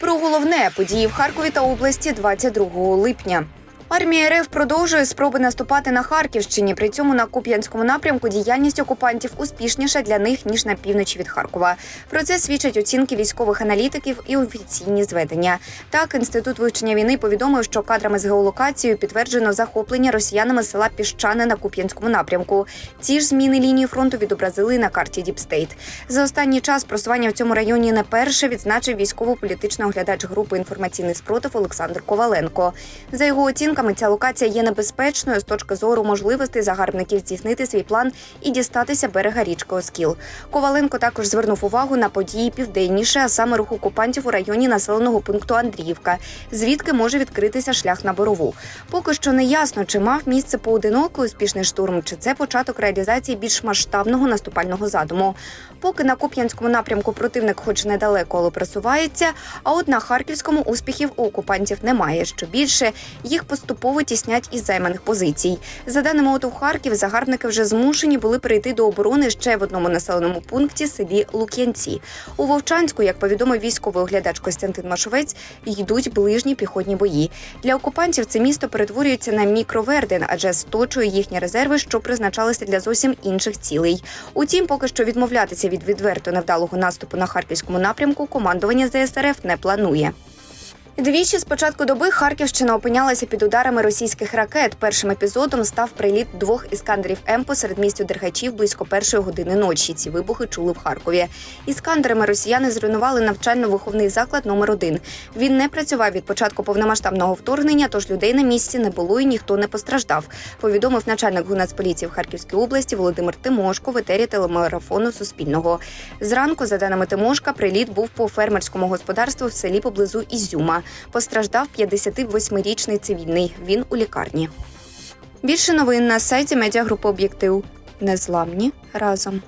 Про головне події в Харкові та області 22 липня. Армія РФ продовжує спроби наступати на Харківщині. При цьому на Куп'янському напрямку діяльність окупантів успішніша для них ніж на півночі від Харкова. Про це свідчать оцінки військових аналітиків і офіційні зведення. Так, інститут вивчення війни повідомив, що кадрами з геолокацією підтверджено захоплення росіянами села Піщане на Куп'янському напрямку. Ці ж зміни лінії фронту відобразили на карті Діпстейт. За останній час просування в цьому районі не перше відзначив військово-політичний оглядач групи інформаційний спротив Олександр Коваленко. За його оцінками, ця локація є небезпечною з точки зору можливостей загарбників здійснити свій план і дістатися берега річки Оскіл. Коваленко також звернув увагу на події південніше, а саме рух окупантів у районі населеного пункту Андріївка, звідки може відкритися шлях на борову. Поки що не ясно, чи мав місце поодинокий успішний штурм, чи це початок реалізації більш масштабного наступального задуму. Поки на Куп'янському напрямку противник, хоч недалеко, але просувається. А от на харківському успіхів у окупантів немає. Що більше їх поступово тіснять із займаних позицій. За даними ОТУ Харків, загарбники вже змушені були перейти до оборони ще в одному населеному пункті селі Лук'янці. У Вовчанську, як повідомив військовий оглядач Костянтин Машовець, йдуть ближні піхотні бої. Для окупантів це місто перетворюється на мікроверден, адже сточує їхні резерви, що призначалися для зовсім інших цілей. Утім, поки що відмовлятися від відверто невдалого наступу на харківському напрямку командування ЗСРФ не планує. Двічі з початку доби Харківщина опинялася під ударами російських ракет. Першим епізодом став приліт двох іскандерів М посеред містю Дергачів близько першої години ночі. Ці вибухи чули в Харкові. Іскандерами росіяни зруйнували навчально-виховний заклад номер 1 Він не працював від початку повномасштабного вторгнення, тож людей на місці не було і ніхто не постраждав. Повідомив начальник гунацполіції в Харківській області Володимир Тимошко в етері телемарафону Суспільного. Зранку, за даними Тимошка, приліт був по фермерському господарству в селі поблизу Ізюма. Постраждав 58-річний цивільний. Він у лікарні. Більше новин на сайті медіагрупи Об'єктив. Незламні разом.